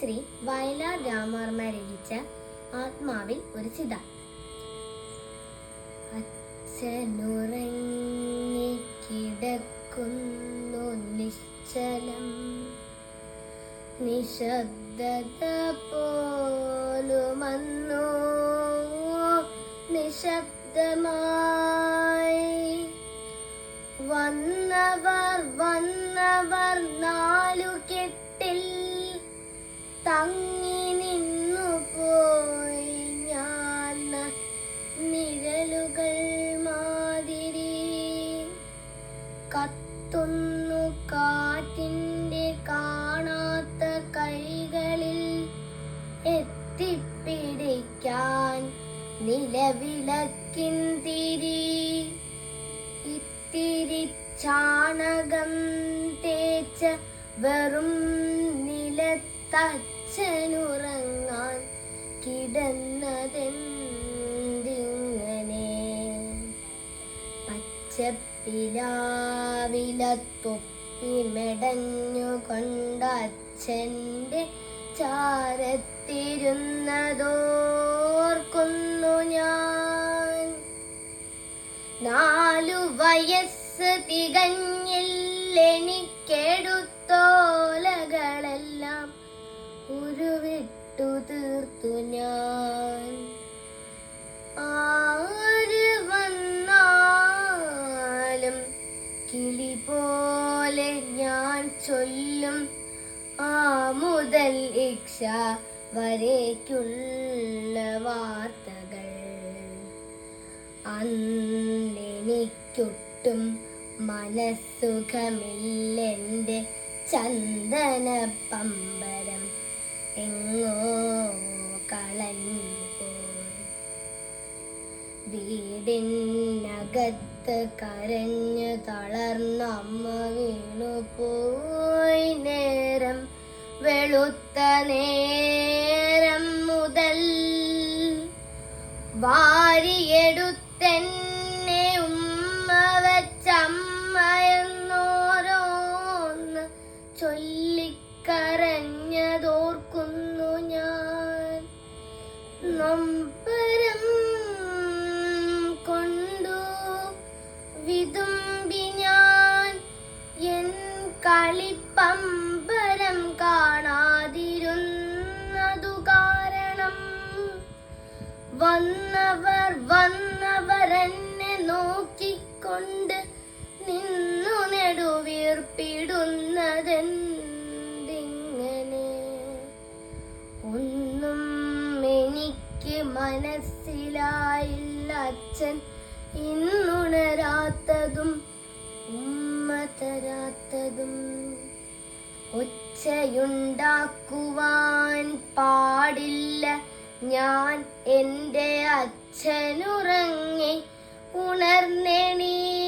ശ്രീ വയലാർ രാമവർമ്മ രചിച്ച ആത്മാവിൽ ഒരു ചിത. അച്ഛനുറങ്ങിക്കിടക്കുന്നു നിശ്ചലം. നിശബ്ദത പോലുമന്നോ. നിശബ്ദമായി വന്നവർ തങ്ങി നിന്നു പോയി ഞാൻ നിഴലുകൾ മാതിരി. കത്തുന്നു കാറ്റിന്റെ കാണാത്ത കൈകളിൽ എത്തിപ്പിടിക്കാൻ നിലവിളക്കിൻ തിരി. ഇത്തിരി ചാണകം തേച്ച വെറും നിലത്തച്ഛനുറങ്ങാൻ കിടന്നതെന്തിങ്ങനെ? പച്ചപ്പിലാവിലത്തൊപ്പി മെടഞ്ഞുകൊണ്ട് ചാരത്തിരുന്നതോർക്കുന്നു ഞാൻ. നാലു വയസ്സ് തികഞ്ഞില്ലെനിക്കെടുത്തോലകളെല്ലാം ഇക്ഷ വരേക്കുള്ള വാർത്തകൾ. അന്നെനിക്കൊട്ടും മനസ്സുഖമില്ലെന്റെ ചന്ദന പമ്പരം എങ്ങോ കളഞ്ഞു വീടിനകത്ത് കരഞ്ഞു തളർന്ന അമ്മ വീണു പോയി നേരം വെളുത്ത നേരം മുതൽ വാരിയെടുത്തെന്നെ ഉമ്മ വെച്ചമ്മയെന്നോരോന്ന് ചൊല്ലിക്കരഞ്ഞതോർക്കുന്നു ഞാൻ. നൊമ്പരം കൊണ്ടു വിതുമ്പി ഞാൻ. എൻ കളിപ്പമ്പരം വന്നവർ എന്നെ നോക്കിക്കൊണ്ട് നിന്നു നെടുവീർപ്പിടുന്നതെന്തിങ്ങനെ ഒന്നും എനിക്ക് മനസ്സിലായില്ല അച്ഛൻ. ഇന്നുണരാത്തതും ഉമ്മ തരാത്തതും ഒച്ചയുണ്ടാക്കുവാൻ പാടില്ല. ഞാൻ എന്റെ അച്ഛനുറങ്ങി ഉണർന്നെണീക്കും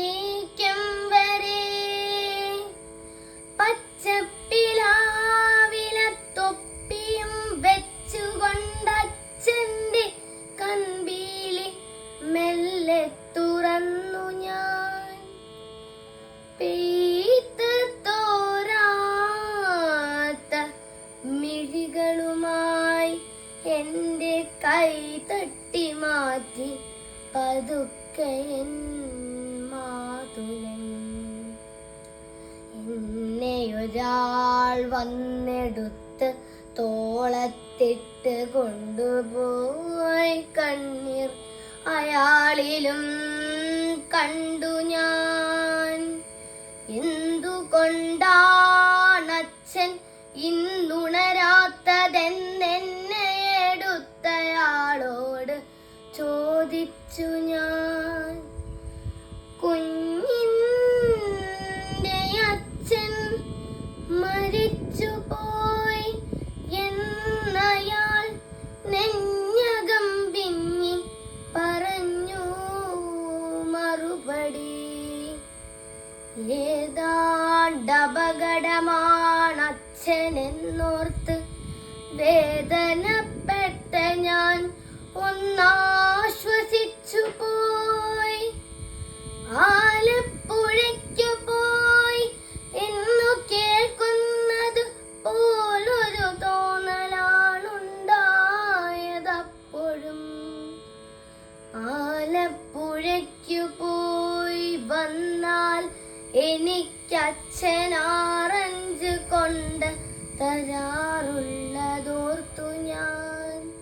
പതുക്കെ എൻ മാതുലൻ. വന്നെടുത്ത് തോളത്തിട്ട് കൊണ്ടുപോയി കണ്ണീർ അയാളിലും കണ്ടു ഞാൻ. എന്തുകൊണ്ടാണച്ഛൻ ഇന്നുണരാത്തതെന്നെന്നെ ചോദിച്ചു ഞാൻ. കുഞ്ഞിന്റെ അച്ഛൻ മരിച്ചു പോയി എന്നയാൾ നെഞ്ഞകം പിഞ്ഞി പറഞ്ഞു മറുപടി. ഏതാണ്ടപകടമാണച്ഛനെന്നോർത്ത് വേദനപ്പെട്ട ഞാൻ ഒന്നാശ്വസിച്ചു പോയി ആലപ്പുഴയ്ക്കു പോയി. എന്നു കേൾക്കുന്നത് പോലൊരു തോന്നലാണുണ്ടായതപ്പോഴും. ആലപ്പുഴയ്ക്കു പോയി വന്നാൽ എനിക്കച്ഛനാറഞ്ച് കൊണ്ട് തരാറുള്ളതോർത്തു ഞാൻ.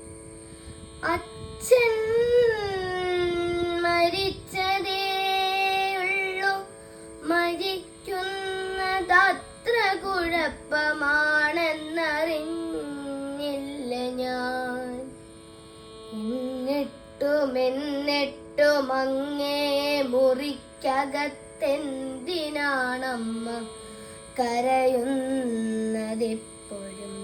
അച്ഛൻ എന്നിട്ടും മുറിക്കകത്തെന്തിനാണമ്മ കരയുന്നതിപ്പോഴും?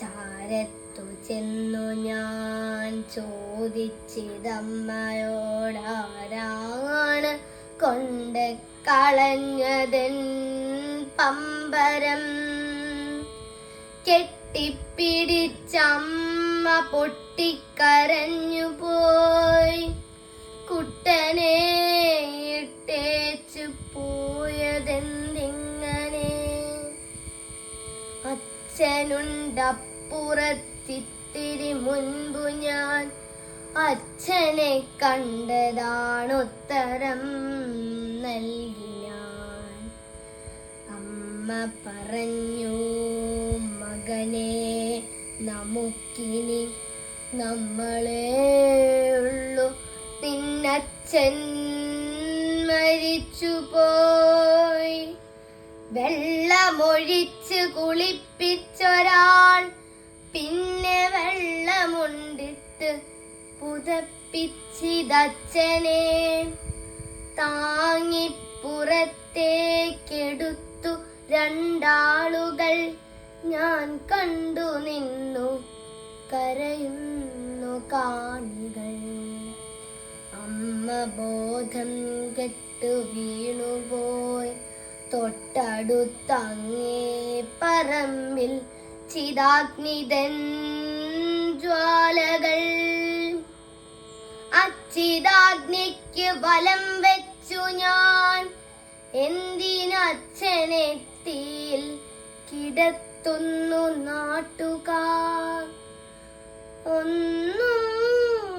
ചാരത്തു ചെന്നു ഞാൻ ചോദിച്ചിതമ്മയോടാരാണ് കൊണ്ട് കളഞ്ഞതൻ പമ്പരം? കെട്ടിപ്പിടിച്ചമ്മ പൊട്ടിക്കരഞ്ഞു പോയി. കുട്ടനെ ഇട്ടേച്ചു പോയതെന്തിങ്ങനെ? അച്ഛനുണ്ടപ്പുറത്തിത്തിരി മുൻപു ഞാൻ അച്ഛനെ കണ്ടതാണുത്തരം നൽകി ഞാൻ. അമ്മ പറഞ്ഞു മകനെ നമുക്കിനി നമ്മളേ ഉള്ളു. മരിച്ചു പോയി. വെള്ളമൊഴിച്ച് കുളിപ്പിച്ചൊരാൾ പിന്നെ വെള്ളമുണ്ടിട്ട് പുതപ്പിച്ചിതച്ഛനെ താങ്ങിപ്പുറത്തേക്കെടുത്തു രണ്ടാളുകൾ. ഞാൻ കണ്ടു നിന്നു കരയുന്നു കാണികൾ. അമ്മ ബോധം കെട്ടു വീണുപോയി തൊട്ടടുത്തങ്ങേ പറമ്പിൽ ചിതാഗ്നിതൻ ജ്വാലകൾ. അച്ചിതാഗ്നിക്ക് വലം വെച്ചു ഞാൻ. എന്തിനച്ഛനെത്തിയിൽ കിടത്തുന്നു നാട്ടുകാർ. ഒന്നും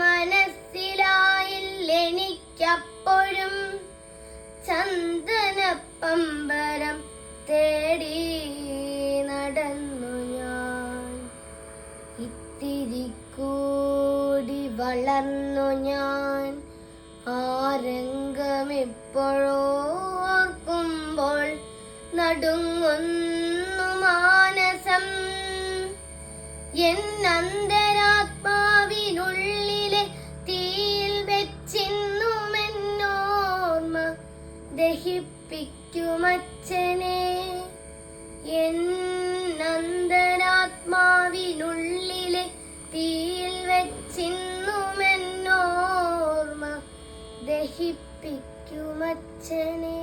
മനസ്സിലായില്ലെനിക്കപ്പോഴും മച്ചനെ എൻ നന്ദനാത്മാവിനുള്ളിലെ തീയിൽ വെച്ചിന്നുമെന്നോർമ ദഹിപ്പിക്കുമച്ചനെ